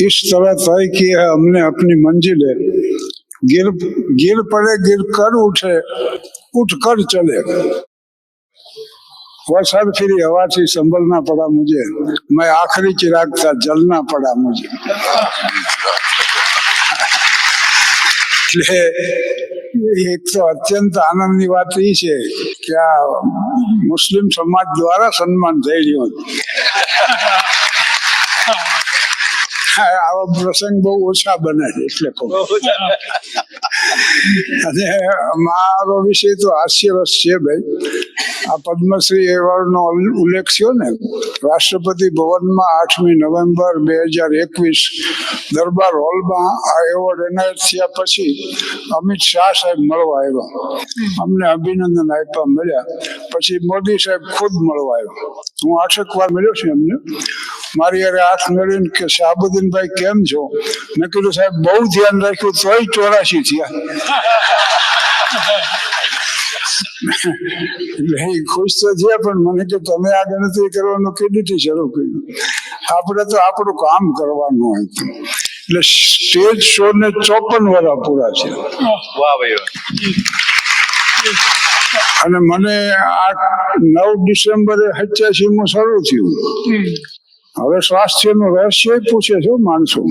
इस तरह तय की है हमने अपनी मंजिलें गिर गिर पड़े गिर कर उठे उठ कर चले वसर फिर हवा से संभलना पड़ा मुझे मैं आखिरी चिराग था जलना पड़ा मुझे એટલે એક તો અત્યંત આનંદની વાત એ છે કે આ મુસ્લિમ સમાજ દ્વારા સન્માન થઈ રહ્યું આવા પ્રસંગ બહુ ઓછા બને છે એટલે કહું અને મારો વિષય તો હાસ્યરસ છે ભાઈ. આ પદ્મશ્રી એવોર્ડ નો ઉલ્લેખ થયો ને, રાષ્ટ્રપતિ ભવનમાં આઠમી નવેમ્બર બે હજાર એકવીસ દરબાર હોલમાં આ એવોર્ડ એનાયત થયા પછી અમિત શાહ સાહેબ મળવા આવ્યા. અમને અભિનંદન આપ્યા મળ્યા. પછી મોદી સાહેબ ખુદ મળવા આવ્યા. હું આઠેક વાર મળ્યો છું એમને. મારી અરે હાથ મેળવીને કે શાહબુદ્દીનભાઈ કેમ છો? મેં કીધું સાહેબ બહુ ધ્યાન રાખ્યું, તોય ચોરાશી થયા. ખુશ તો થયા પણ મને કે તમે આ ગણતરી કરવાનું કેડીથી શરૂ કર્યું. આપણે તો આપણું કામ કરવાનું હોય. એટલે સ્ટેજ શો ને ચોપન વર્ષ પૂરા છે. અને મને આ નવ ડિસેમ્બરે સત્યાસી માં શરૂ થયું. હવે સ્વાસ્થ્યનું રહસ્ય પૂછે છે માણસો.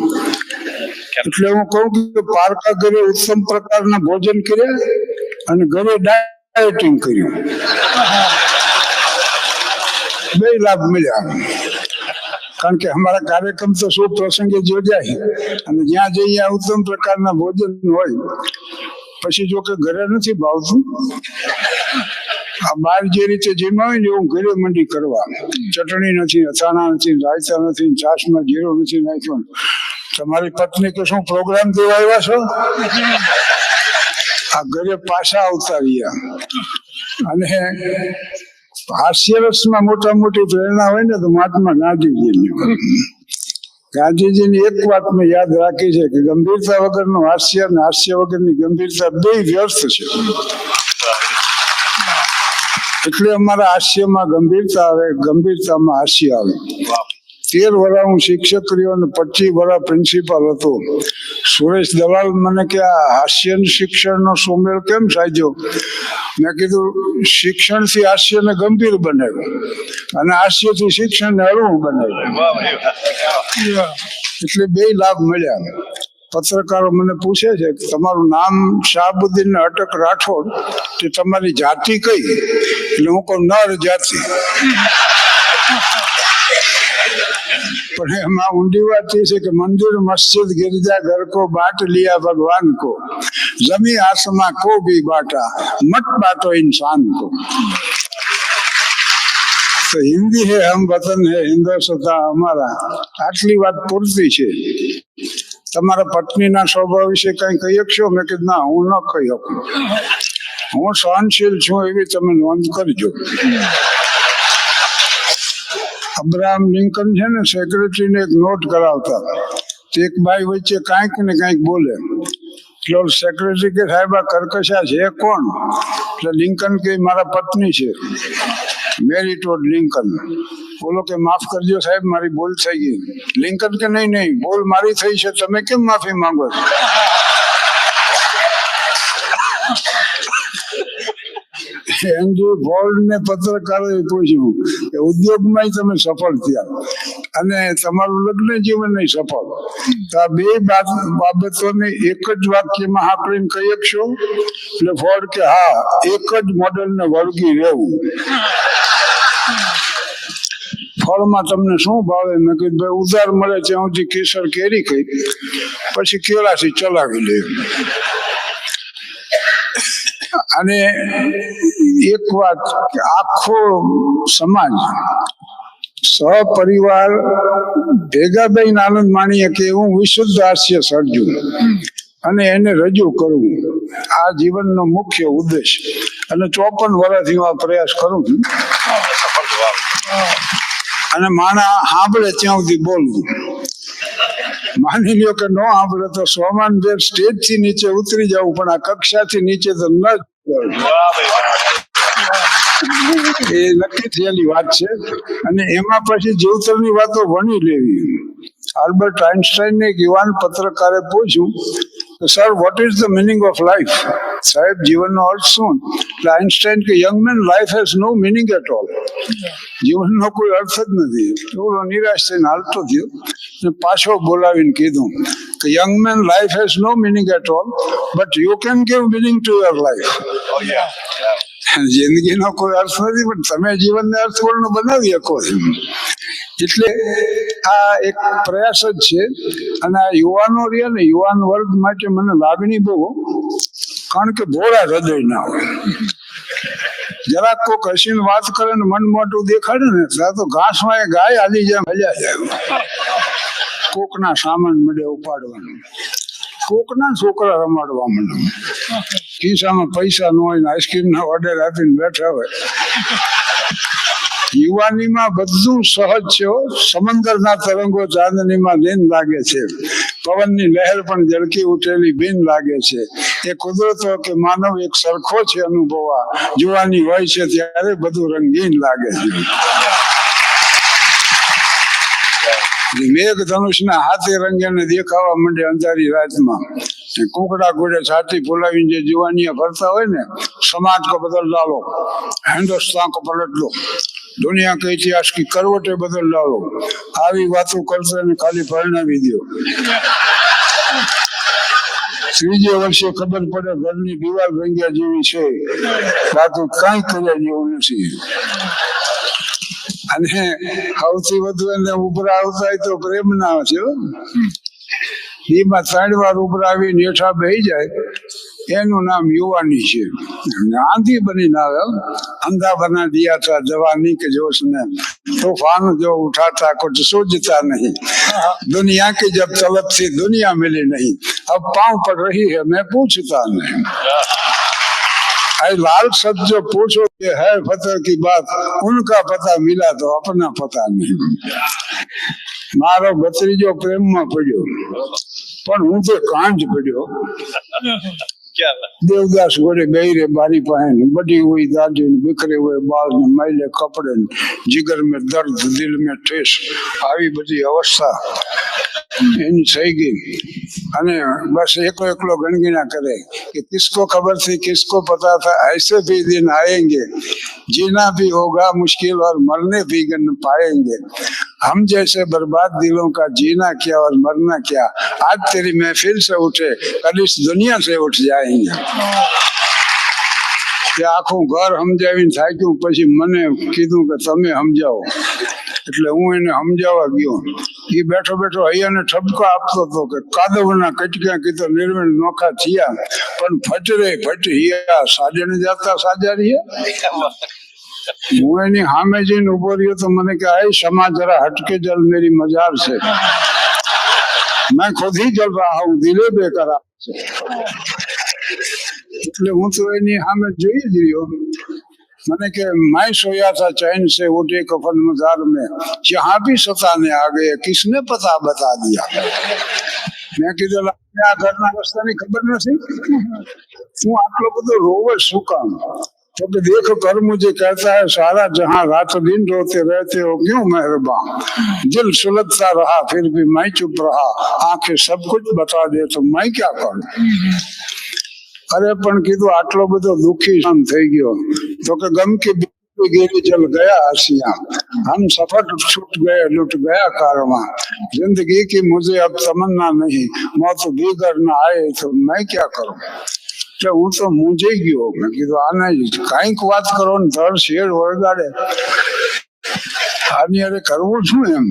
એટલે હું કહું કે પારકા ઘરે ઉત્તમ પ્રકારના ભોજન કર્યા અને ઘરે ડાયટિંગ કર્યું. બે લાભ મળ્યા. કારણ કે અમારા કાર્યક્રમ તો શું પ્રસંગે યોજાય અને જ્યાં જઈએ ઉત્તમ પ્રકારના ભોજન હોય. પછી જો કે ઘરે નથી ભાવતું. આ બહાર જે રીતે જેમાં હોય ને એવું ઘરે મંડી કરવા. ચટણી નથી, અથાણા નથી, રાયતા નથી છાશમાં જીરો નથી નાખ્યો. તમારી પત્ની કે શું પ્રોગ્રામ દેવા આવ્યા છો? આ ઘરે પાછા આવતા રહ્યા. અને હાસ્યરસમાં મોટા મોટી પ્રેરણા હોય ને તો મહાત્મા ગાંધીજીની. ગાંધીજીની એક વાત મેં યાદ રાખી છે કે ગંભીરતા વગરનું હાસ્ય અને હાસ્ય વગરની ગંભીરતા બે વ્યર્થ છે. એટલે અમારા હાસ્યમાં ગંભીરતા આવે, ગંભીરતામાં હાસ્ય આવે. તેર વર્ષ હું શિક્ષક રહ્યો અને પચીસ વર્ષ પ્રિન્સિપાલ હતો. સુરેશ દલાલ મને કે, આ હાસ્યન શિક્ષણનો સુમેળ કેમ સાજ્યો મેં કીધું, શિક્ષણથી હાસ્યને ગંભીર બનાવ્યું અને હાસ્યથી શિક્ષણને હળવું બનાવ્યું. એટલે બે લાભ મળ્યા. પત્રકારો મને પૂછે છે કે, તમારું નામ શાહબુદ્દીન અટક રાઠોડ તે તમારી જાતિ કઈ? એટલે હું કહું, નર જાતિ. પણ એમાં ઊંડી વાત એ છે કે મંદિર મસ્જિદ गिरजा घर को बांट लिया भगवान को जमी आसमां को भी बांटा मत बांटो इंसान को તો હિન્દી હે હમ વતન હે હિન્દુસ્તા અમારા આટલી વાત પૂરતી છે તમારા પત્નીના સ્વભાવ વિશે કઈ કહી શકશો મેં કીધું ના હું ન કહી શકું હું સહનશીલ છું એવી તમે નોંધ કરજો અબ્રાહમ લિંકન છે ને સેક્રેટરીને એક નોટ કરાવતા. એક ભાઈ વચ્ચે કાંઈક ને કાંઈક બોલે. એટલે સેક્રેટરી કે, સાહેબ, આ કર્કશા છે કોણ? એટલે લિંકન કે, મારા પત્ની છે. Mary Todd Lincoln. બોલો કે, માફ કરજો સાહેબ, મારી ભૂલ થઈ ગઈ. લિંકન કે, નહીં નહીં, ભૂલ મારી થઈ છે. તમે કેમ માફી માંગો છો? એન્ડ્રુ ફોર્ડ ને પત્રકારોએ પૂછ્યું કે ઉદ્યોગમાં તમે સફળ થયા. અને તમારું લગ્ન જીવન સફળ. તો આ બે બાબતોને એક જ વાક્યમાં હાંકડીને કહી શકશો? એટલે ફોર્ડ કે, હા, એક જ મોડેલને વળગી રહેવું. ફળમાં તમને શું ભાવે? મેં કીધું, ભાઈ, ઉધાર મળે ત્યાં સુધી કેસર કેરી ખાઈ. પછી કેળાથી ચલાવી લે. અને એક વાત કે આખો સમાજ સપરિવાર ભેગા થઈને આનંદ માણીએ કે હું વિશુદ્ધ હાસ્ય સર્જું અને એને રજૂ કરવું આ જીવનનો મુખ્ય ઉદ્દેશ. અને ચોપન વર્ષથી હું આ પ્રયાસ કરું છું. અને માણા સાંભળે ત્યાં સુધી બોલવું. માની લ્યો કે ન સાંભળે તો સોમાન જે સ્ટેજથી નીચે ઉતરી જવું પણ આ કક્ષાથી નીચે તો ન. એ નક્કી થયેલી વાત છે અને એમાં પછી જીવતરની વાતો વણી લેવી આલ્બર્ટ આઇન્સ્ટાઈનને એક યુવાન પત્રકારે પૂછ્યું કે sir what is the meaning of life સાહેબ જીવનનો અર્થ શું એટલે આઇન્સ્ટાઈન કે young man life has no meaning at all જીવનનો કોઈ અર્થ જ નથી થોડો નિરાશ થઈને હાલતો થયો ને પાછો બોલાવીને કીધું કે young man life has no meaning at all but you can give meaning to your life Oh, yeah. Yeah. જિંદગીનો કોઈ અર્થ નથી, પણ તમે જીવનને અર્થપૂર્ણ બનાવી શકો એટલે આ એક પ્રયાસ જ છે. અને આ યુવાનો રહ્યા ને, યુવાન વર્ગ માટે મને લાગણી બહુ, કારણ કે ભોળા હૃદય ના હોય. જરાક કોક હસીને વાત કરે ને મન મોટું દેખાડે ને, ત્યાં તો ઘાસમાં એ ગાય આલી જાય મજા જાય. કોકના સામાન મળે ઉપાડવાનું. કોકના છોકરા રમાડવા માંડે. ખિસ્સામાં પૈસા ન હોય ને આઈસ્ક્રીમ ના ઓર્ડર આપીને બેઠા હોય. યુવાનીમાં બધું સહજ છે સમંદરના તરંગો ચાંદનીમાં લીન લાગે છે. પવનની લહેર પણ ઝડકી ઉઠેલી બિન લાગે છે. એ કુદરતો કે માનવ એક સરખો છે અનુભવા જોવાની હોય છે ત્યારે બધું રંગીન લાગે છે. મેઘ ધનુષના હાથે રંગેને દેખાવા માંડે અંધારી રાતમાં. કુકડા કુડે છાતી ફોલાવીને જે જુવાનિયા ફરતા હોય ને, સમાજ કો બદલ ડાલો હિન્દુસ્તાન કો પલટ લો દુનિયા કે ઇતિહાસ કી કરવટે બદલ ડાલો આવી વાતો કરશે ને ખાલી પરણાવી દો ત્રીજે વર્ષે ખબર પડે ઘરની દિવાલ રંગ્યા જેવી છે. બાકી કઈ કર્યા જેવું નથી. અને સૌથી વધુ એને ઉભરાવું થાય તો પ્રેમ ના છે એમાં ત્રણ વાર ઉભરાવી નેઠા બેસી જાય. એનું નામ યુવાની છે. આંધી બની ના આવે અંધા બના દિયા થા જવાની કે જોશ ને તોફાન જો ઉઠાતા કુછ સૂજતા નહીં. દુનિયા કે જબ તલબથી દુનિયા મિલી નહીં. અબ પાઉં પડ રહી હે, મેં પૂછતા નહીં. लाल शब्द जो पूछो कि है फतेह की बात उनका पता मिला तो अपना पता नहीं મારો ભત્રીજો પ્રેમમાં પડ્યો પણ હું તો કાંજ પડ્યો क्या बात દેવદાસ ઘોડે ગઈ રે બારી પાસે બડી हुई दादी ने बिखरे हुए बाल ने मैले कपड़े ने जिगर में दर्द दिल में ठेस આવી બધી અવસ્થા એની થઈ ગઈ અને બસ એકલો એકલો ગણગીના કરે કે કિસકો ખબર थी किसको पता था ऐसे भी दिन आएंगे जीना भी होगा मुश्किल और मरने भी गन पाएंगे हम जैसे बर्बाद दिलों का जीना क्या और मरना क्या आज तेरी महफिल से उठे कल इस दुनिया से उठ जाएंगे કે આખું ઘર સમજાવીને થાક્યું પછી મને કીધું કે તમે સમજાવો એટલે હું એને સમજાવવા ગયો એ બેઠો બેઠો અહીંયાને ઠપકો આપતો હતો કે કાદવના કટક્યા કીધો નિર્મળ નોખા થયા પણ ફટ રે ફટ હિયા સાજે ને જાતા સાજા રહ્યા موئنی ہاں میں جن ابو رہی تو میں نے کہا ہے شما جرا ہٹ کے جل، میری مزار سے۔ میں خود ہی جل رہا ہوں، دلے بے کرا એટલે હું તો એની સામે જોઈ જ રહ્યો મને કે میں سویا تھا چین سے اٹھے کفن مزار میں۔ جہاں بھی ستانے آ گئے، کس نے پتا بتا دیا؟ میں کسی کرنا رستہ نہیں، خبر نہ ખબર નથી آپ لوگ تو રોવે શું કામ کیونکہ دیکھ کر مجھے کہتا ہے، سارا جہاں رات دن روتے رہتے ہو، کیوں مہربان؟ دل سلگتا رہا، پھر بھی میں چپ رہا۔ آنکھیں سب کچھ بتا دے تو میں کیا کروں؟ ارے پن کی પણ કીધું આટલો دکھی شان تھے થઈ ગયો તો કે ગમ કે گیری جل گیا آسیاں۔ ہم سفر چھوٹ گئے، لٹ گیا کارواں زندگی کی مجھے اب تمنا نہیں، موت بھی کرنا آئے تو میں کیا کروں؟ એટલે હું તો મૂંઝાઈ ગયો. મેં કીધું, આના કાંઈક વાત કરો ને ધર શેર વળગાડે. આની અરે કરવું શું એમ.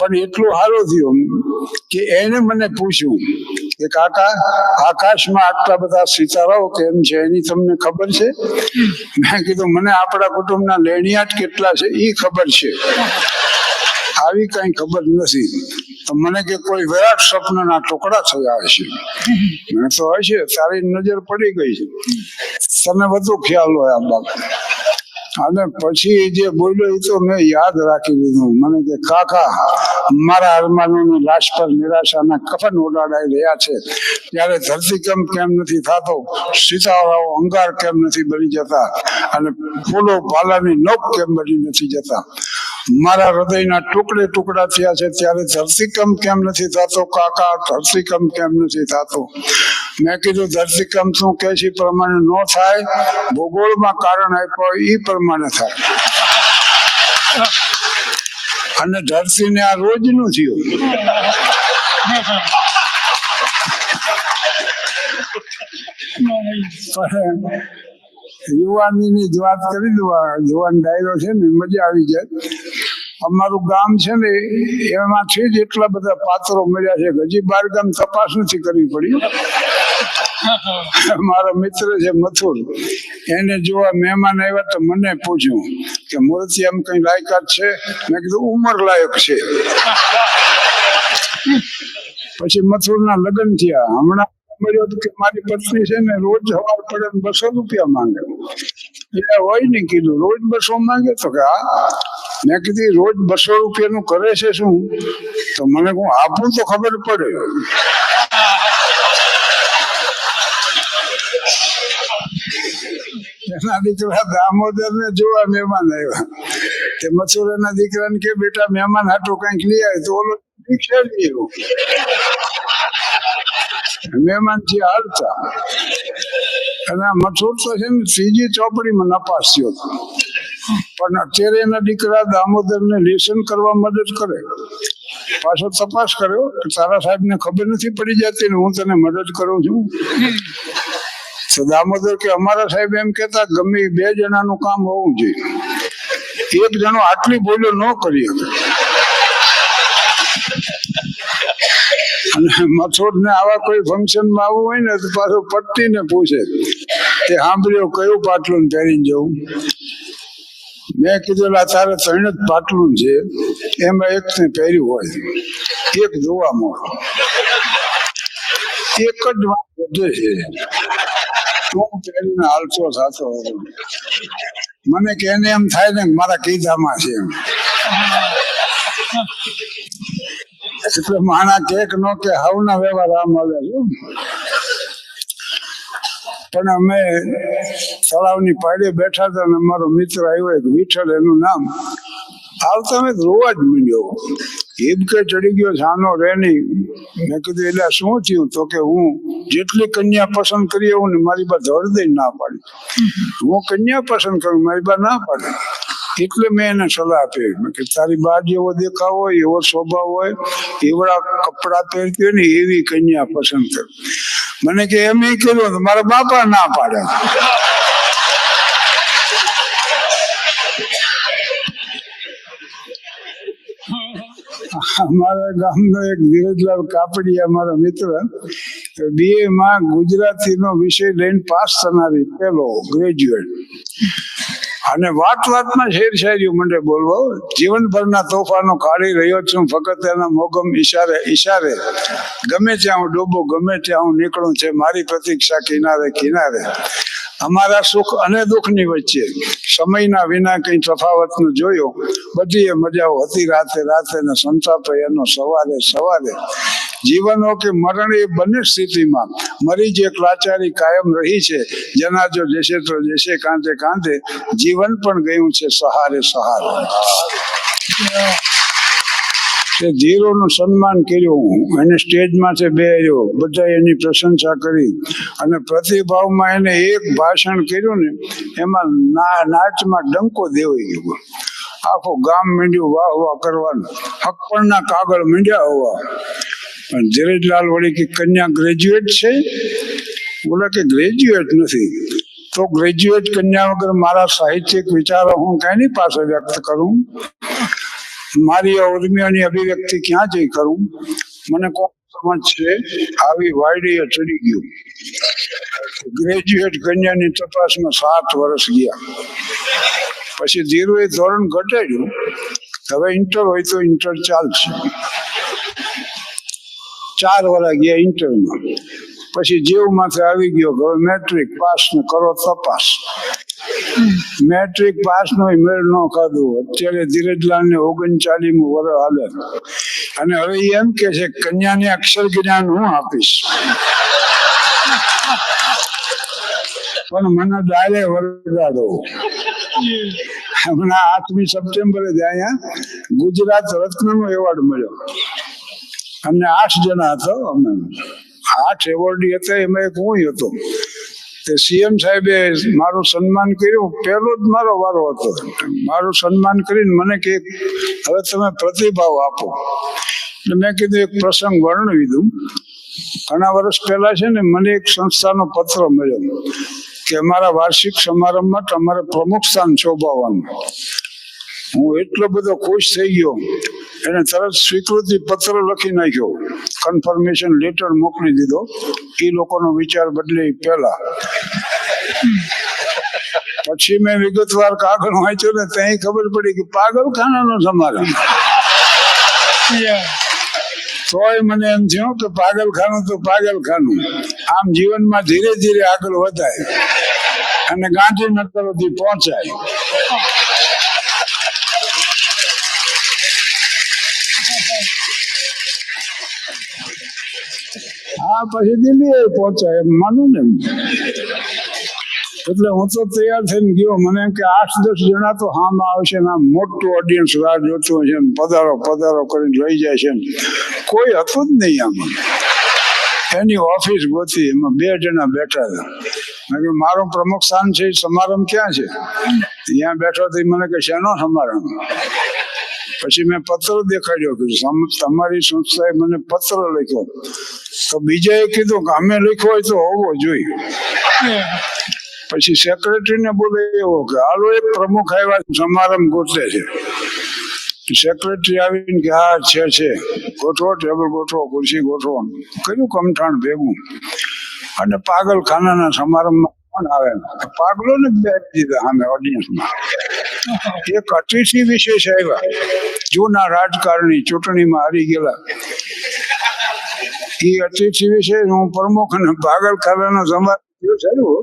પણ એટલું સારું થયું કે એને મને પૂછ્યું કે, કાકા, આકાશમાં આટલા બધા સિતારાઓ કેમ છે? એની તમને ખબર છે? મેં કીધું, મને આપણા કુટુંબના લેણિયાટ કેટલા છે? એ ખબર છે. આવી કઈ ખબર નથી. તો મને કે કોઈ વિરાટ સ્વપ્નના ટુકડા થયા હશે. મેં તો હશે તારી નજર પડી ગઈ છે. તને બધું ખ્યાલ હોય આ બાબત. અને પછી જે બોલ્યો એ તો મેં યાદ રાખી લીધું. મને કે, કાકા, મારા અરમાનોની લાશ પર નિરાશાના કફન ઉડાડાઈ રહ્યા છે. ત્યારે ધરતીકંપ કેમ નથી થતો? સિતારાઓ અંગાર કેમ નથી બની જતા? અને ફૂલો પાલાની નોક કેમ બની નથી જતા? મારા હૃદયના ટુકડે ટુકડા થયા છે ત્યારે ધરતીકંપ કેમ નથી થતો? કાકા ધરતીકંપ કેમ નથી થતો? મેં કીધું ધરતીકંપ શું કે છે? પ્રમાણે ન થાય. ભૂગોળમાં કારણ આપ્યો એ પ્રમાણે થાય. અને ધરતીને આ રોજનું થયું. પણ યુવાનીની જ વાત કરી દઉં. યુવાન ડાયરો છે ને, મજા આવી જાય. અમારું ગામ છે ને, એમાંથી જ એટલા બધા પાત્રો મળ્યા છે હજી બાર ગામ તપાસ નથી કરવી પડી. મારો મિત્ર છે મથુર, એને જોવા મહેમાન આવ્યા તો મને પૂછ્યું કે મૂર્તિ આમ કઈ લાયકાત છે? મેં કીધું, ઉંમર લાયક છે. પછી મથુરના લગ્ન થયા. હમણાં મળ્યો કે મારી પત્ની છે ને રોજ સવાર પડે બસો રૂપિયા માંગે. એટલે હોય ને કીધું, રોજ બસો માંગે તો કે હા. મેં કીધી રોજ બસો રૂપિયાનું કરે છે શું? તો મને કહું, આપું તો ખબર પડે. એના દીકરા દામોદર ને જોવા મહેમાન આવ્યા. તે મથુરાના દીકરાને કે, બેટા, મહેમાન હાટું કંઈક લઈ આવે તો ઓલો રિક્ષા લઈ આવ્યો મહેમાનથી હાલતા અને મથુર તો છે ને ત્રીજી ચોપડીમાં નપાસ પણ અત્યારે એના દીકરા દામોદર ને લેસન કરવા મદદ કરે. પાછો તપાસ કર્યો તારા સાહેબ ને ખબર નથી પડી જતી ને હું તને મદદ કરું છું. તો દામોદર કે અમારા સાહેબ એમ કેતા ગમે બે જણાનું કામ હોવું જોઈએ. એક જણો આટલી બોલ્યો ન કરી શકે. અને મથોડ ને આવા કોઈ ફંક્શનમાં આવવું હોય ને તો પાછું પટ્ટી ને પૂછે. તે સાંભળ્યો કયું પાટલું પહેરીને જવું મેં કીધું "લા, તારે ત્રણ જ પાટલું છે. એમાં એક ને પહેર્યું હોય. એક જોવા મળો. એક જ વાત છે. તું પહેરીને હાલતો થતો. મને કે એને એમ થાય ને મારા કીધામાં છે એમ. એટલે માણા કેક નો કે હાવના વ્યવહાર આમ મળે પણ અમે તળાવની પાડે બેઠા હતા અને અમારો મિત્ર આવ્યો, એક વિઠ્ઠલ એનું નામ. આવતા મેં રોવા જ મીડ્યો. હિબકે ચડી ગયો છાનો રે નહીં. મેં કીધું એટલે શું થયું? તો કે હું જેટલી કન્યા પસંદ કરી એવું ને મારી બા હૃદય ના પાડી. હું કન્યા પસંદ કરું, મારી બા ના પાડે. એટલે મેં એને સલાહ આપી. મેં કે તારી બા જેવો દેખાવ હોય, એવો સ્વભાવ હોય, એવડા કપડા પહેરતી હોય ને એવી કન્યા પસંદ કર. મને કે, એમ એ કીધું મારા બાપા ના પાડે. અમારા ગામનો એક ધીરજલાલ કાપડિયા, અમારો મિત્ર બીએ માં ગુજરાતીનો વિષય લઈને પાસ થનારી, પેલો ગ્રેજ્યુએટ અને વાત વાતમાં શેર શાયરીઓ મંડે બોલવો. જીવનભરના તોફાનો કાઢી રહ્યો છું. ફક્ત એના મોગમ ઈશારે ઈશારે. ગમે ત્યાં હું ડોબો, ગમે ત્યાં હું નીકળું છે, મારી પ્રતીક્ષા કિનારે કિનારે. અમારા સુખ અને દુઃખની વચ્ચે સમયના વિના કઈ તફાવત ન જોયો બધી એ મજાઓ હતી રાતે રાતે ને સંતાપે એનો સવારે સવારે. જીવનો કે મરણ એ બંને સ્થિતિમાં મરી જે લાચારી કાયમ રહી છે, જેના જો જશે તો જશે કાંધે કાંધે જીવન પણ ગયું છે સહારે સહારે. ધીરોનું સન્માન કર્યું એને સ્ટેજમાં છે બેહ્યો બધા એની પ્રશંસા કરી અને પ્રતિભાવમાં એને એક ભાષણ કર્યું ને, એમાં નાચમાં ડંકો દેવાઈ ગયો. આખું ગામ મીંડ્યું વાહ વાહ કરવાનું. હક્કણના કાગળ માંડ્યા હોવા. પણ ધીરજલાલ વળી કે કન્યા ગ્રેજ્યુએટ છે? બોલે કે ગ્રેજ્યુએટ નથી. તો ગ્રેજ્યુએટ કન્યા વગર મારા સાહિત્યિક વિચારો હું કઈની પાસે વ્યક્ત કરું? મારી આ ઉર્મિયાની અભિવ્યક્તિ ક્યાં જઈ કરું મને કોણ સમજ છે? આવી વાયડીએ ચડી ગયું. ગ્રેજ્યુએટ કન્યાની તપાસમાં સાત વર્ષ ગયા. પછી ધીરુએ ધોરણ ઘટાડ્યું. હવે ઇન્ટર હોય તો ઇન્ટર ચાલશે. ચાર વર્ષ ગયા ઇન્ટરમાં પછી જેવું માથે આવી ગયો હવે મેટ્રિક પાસ ને કરો તપાસ. મેટ્રિક પાસ નો મેળ ન ખાધું. અત્યારે ધીરજલાલ ને ઓગણચાલીસ વર્ષ હાલે. અને હવે એમ કે છે કન્યાને અક્ષર જ્ઞાન હું આપીશ? પણ મને ડાયરે વરગાડો હમણાં આઠમી સપ્ટેમ્બરે જ ગુજરાત રત્નનો એવોર્ડ મળ્યો. અમને આઠ જણા હતો અમે. આઠ એવોર્ડી હતા, એમાં એક હું હતો. તે સીએમ સાહેબે મારું સન્માન કર્યું. પહેલો જ મારો વારો હતો. મારું સન્માન કરીને મને કે, હવે તમે પ્રતિભાવ આપો. એટલે મેં કીધું, એક પ્રસંગ વર્ણવી દઉં. ઘણા વર્ષ પહેલા છે ને, મને એક સંસ્થાનો પત્ર મળ્યો કે અમારા વાર્ષિક સમારંભમાં તમારે પ્રમુખ સ્થાન શોભાવવાનું. હું એટલો બધો ખુશ થઈ ગયો. એને તરત સ્વીકૃતિ પત્ર લખી નાખ્યો. કન્ફર્મેશન લેટર મોકલી દીધો. એ લોકોનો વિચાર બદલે પહેલા. પછી મેં વિગતવાર કાગળ વાંચ્યો ને ત્યાં ખબર પડી કે પાગલખાનાનો સમારંભ તોય મને એમ થયું કે પાગલખાનું તો પાગલખાનું. આમ જીવનમાં ધીરે ધીરે આગળ વધાય. અને ગાંધીનગર સુધી પહોંચાય. પછી દિલ્હી પહોંચાય એમ માનું ને એટલે હું તો તૈયાર થઈને ગયો. મને કે આઠ દસ જણા તો હામ આવશે ને આમ મોટું ઓડિયન્સ રાહ જોતું હશે ને પધારો પધારો કરીને લઈ જાય છે કોઈ હતું જ નહીં આમાં. એની ઓફિસ ગોતી, એમાં બે જણા બેઠા હતા મેં મારું પ્રમુખ સ્થાન છે સમારંભ ક્યાં છે? ત્યાં બેઠો તો મને કે, શેનો સમારંભ? પછી મેં પત્ર દેખાડ્યો કે તમારી સંસ્થાએ મને પત્ર લખ્યો. તો બીજાએ કીધું કે અમે લખ્યો હોય તો હોવો જોઈએ. પછી સેક્રેટરીને બોલાવ્યો કે, હાલો, એક પ્રમુખ આવ્યા સમારંભ ગોઠવે છે. સેક્રેટરી આવીને કે, હા, છે છે. ગોઠવો ટેબલ ગોઠવો, ખુરશી ગોઠવો. કર્યું કમઠાણ ભેગું. અને પાગલખાનાના સમારંભમાં પણ આવે પાગલોને બેસી દીધા સામે ઓડિયન્સમાં એક અતિથિ વિશેષ આવ્યા જૂના રાજકારણી ચૂંટણીમાં હારી ગયેલા. એ અતિથિ વિશેષ હું પ્રમુખ અને પાગલખાનાનો સમારંભ થયો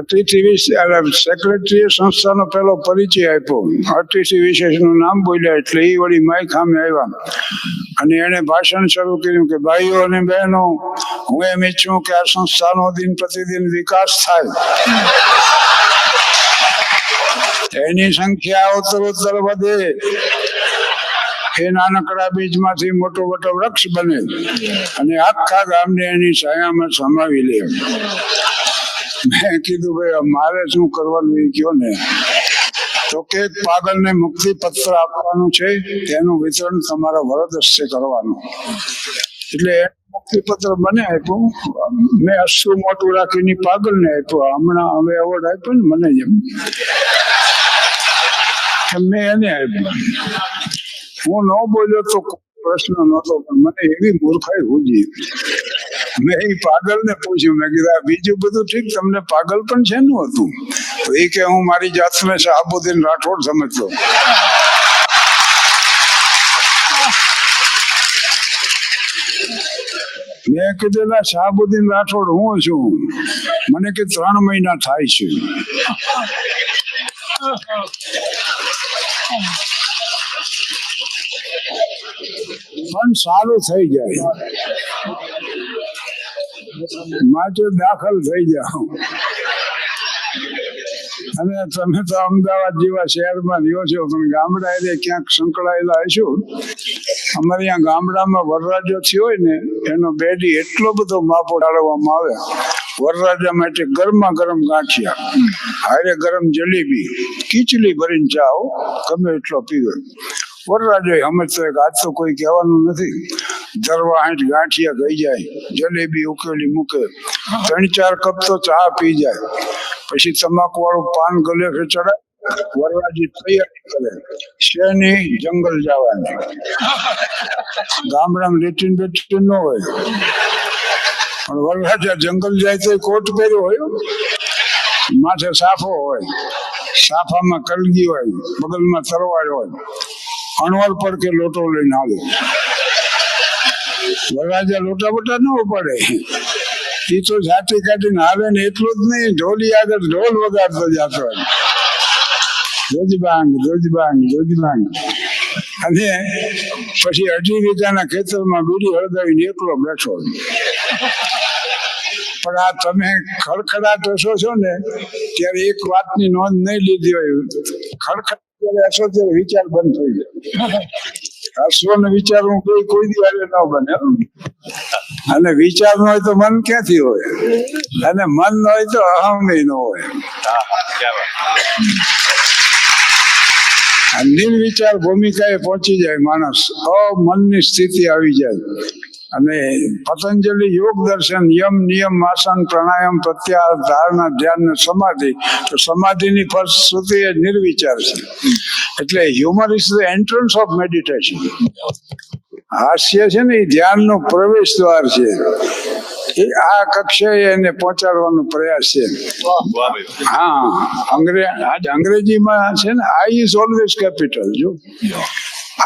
અતિથિ વિશે સેક્રેટરીએ સંસ્થાનો પેલો પરિચય આપ્યો. અતિથિ વિશેષનું નામ બોલ્યા એટલે એ વળી માય ખામે આવ્યા. અને એને ભાષણ શરૂ કર્યું કે, ભાઈઓ અને બહેનો, હું એમ ઈચ્છું કે આ સંસ્થાનો દિન પ્રતિદિન વિકાસ થાય. એની સંખ્યા ઉત્તરોત્તર વધે. એ નાનકડા બીજમાંથી મોટો મોટો વૃક્ષ બને. અને આખા ગામને એની છાયામાં સમાવી લે. મેં કીધું, ભાઈ મારે શું કરવાનું કયો ને? તો કે, પાગલને મુક્તિ પત્ર આપવાનું છે, તેનું વિતરણ તમારા વરદ હસ્તે કરવાનું. એટલે મુક્તિ પત્ર મને આપ્યું. મેં અશ્રુ મોટું રાખીને પાગલને આપ્યું. હમણાં હવે એવોર્ડ આપ્યો ને મને જેમ મેં એને હું ન બોલ્યો તો પ્રશ્ન નહોતો, પણ મને એવી મૂર્ખાઈ હોજી મેં એ પાગલ ને પૂછ્યું, મેં કીધું બીજું બધું ઠીક? તમને પાગલ પણ છે નું હતું? તો એ કે, હું મારી જાતને શાહબુદ્દીન રાઠોડ સમજતો. મેં કીધેલા શાહબુદ્દીન રાઠોડ, હું છું. મને કે ત્રણ મહિના થાય છે. પણ સારું થઈ જાય. માટે દાખલ થઈ જાઓ. અને તમે તો અમદાવાદ જેવા શહેરમાં રહ્યો છો, પણ ગામડા એરિયા ક્યાંક સંકળાયેલા હશો? અમારે અહીંયા ગામડામાં વરરાજો થયો હોય ને, એનો બેડી એટલો બધો માપો ડાળવામાં આવે. વરરાજા માટે ગરમા ગરમ ગાંઠિયા, હારે ગરમ જલેબી, ખીચડી ભરીને ચાવ ગમે એટલો પીવે. વરરાજો અમે તો એક આજ તો કોઈ કહેવાનું નથી. ધરવા હાંઠ ગાંઠિયા ગઈ જાય, જલેબી ઉકેલી મૂકે. ત્રણ ચાર કપ તો ચા પી જાય. પછી તમાકુ વાળું પાન ગલે ચડાય. વરરાજી તૈયારી કરે શેની? જંગલ જવાની. ગામડામાં લેટ્રિન બેટ્રિન ન હોય. પણ વરરાજા જંગલ જાય તો કોટ પહેર્યો હોય. માથે સાફો હોય. સાફામાં કલગી હોય. બગલમાં તરવાડ હોય. અણવર પર કે લોટો લઈને આવે. વરરાજા લોટા બોટા ન પડે એ તો જાતે કાઢીને આવે ને એટલું જ નહીં. ઢોલી આગળ ઢોલ વગાડતો જતો હોય. ધોજબાંગ જોજબાંગ જોજબાંગ અને પછી અઢી વીઘાના ખેતરમાં બીડી હળગાવીને એકલો બેઠો. પણ આ તમે ખડખડાટ હશો છો ને, ત્યારે એક વાતની નોંધ નહીં લીધી હોય. ખડખડ ત્યારે હશો ત્યારે વિચાર બંધ થઈ જાય. હસવો ને વિચારવું કોઈ કોઈ દિવાળે ન બને. અને વિચાર ન હોય તો મન ક્યાંથી હોય? અને મન ન હોય તો અહમ ન હોય. હા હા નિર્વિચાર ભૂમિકાએ પહોંચી જાય માણસ અમનની સ્થિતિ આવી જાય. અને પતંજલિ યોગ દર્શન, યમ, નિયમ, આસન, પ્રાણાયામ, પ્રત્યાહાર, ધારણા, ધ્યાન સમાધિ, તો સમાધિની ફલશ્રુતિ એ નિર્વિચાર છે. એટલે humour is the entrance of meditation હાસ્ય છે ને એ ધ્યાનનો પ્રવેશ દ્વાર છે. આ કક્ષાએ એને પહોંચાડવાનો પ્રયાસ છે. હા અંગ્રેજ અંગ્રેજીમાં છે ને આઈ ઇઝ ઓલવેઝ કેપિટલ જો.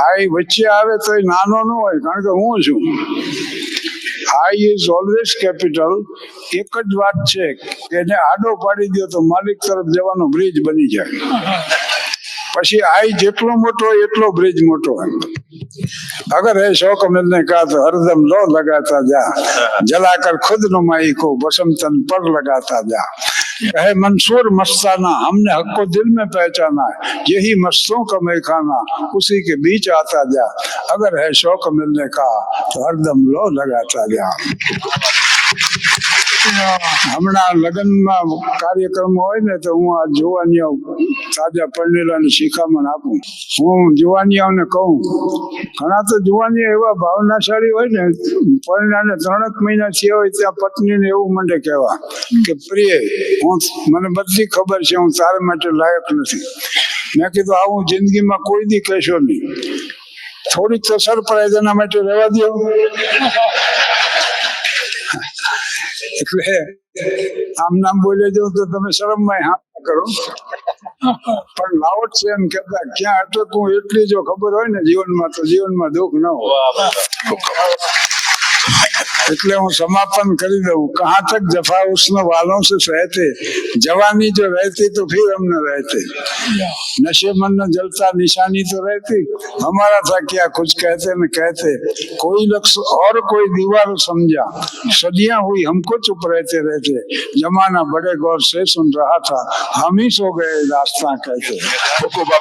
આઈ વચ્ચે આવે તો એ નાનો ન હોય, કારણ કે હું છું. આઈ ઇઝ ઓલવેઝ કેપિટલ એક જ વાત છે કે એને આડો પાડી દો તો માલિક તરફ જવાનો બ્રિજ બની જાય. પછી આઈ જેટલો મોટો એટલો બ્રિજ મોટો અગર એ શોક મિલને કા તો હરદમ લો લગાતા જા. જલાકર ખુદ નુમાઈ કો બસમતન પર લગાતા જા. اے منصور مستانہ ہم نے حق کو دل میں پہچانا ہے یہی مستوں کا میخانہ اسی کے بیچ آتا جا اگر ہے شوق ملنے کا تو ہر دم لو لگاتا جا હમણાં લગ્નમાં કાર્યક્રમ હોય ને તો હું આ જુવાનીઓ તાજા પરણેલાને શિખામણ આપું. હું જુવાનીઓને કહું, ઘણા તો જુવાનીઓ એવા ભાવનાશાળી હોય ને, પરણાને ત્રણેક મહિના થયા હોય ત્યાં પત્નીને એવું મંડે કહેવા કે, પ્રિય, હું મને બધી ખબર છે, હું તારા માટે લાયક નથી. મેં કીધું આવું જિંદગીમાં કોઈ દી કહેશો નહીં. થોડીક તો સરપ્રાઈઝ એના માટે રહેવા દો એટલે આમ નામ બોલે જો તો તમે શરમમાં હા કરો. પણ લાવટ છે એમ કેતા ક્યાં અટકવું એટલી જો ખબર હોય ને જીવનમાં, તો જીવનમાં દુઃખ ન હોય. એટલે હું સમાપન કરી દઉં કહાં તક જફા ઉષ્ણ વાલો से सहते जवानी जो रहती तो फिर हम न रहते नशे मन न जलता निशानी तो रहती हमारा था क्या कुछ कहते न कहते कोई लक्ष और कोई दीवार समझा सदियां हुई हमको चुप रहते रहते जमाना बड़े गौर से सुन रहा था हम ही सो गए दास्ता कहते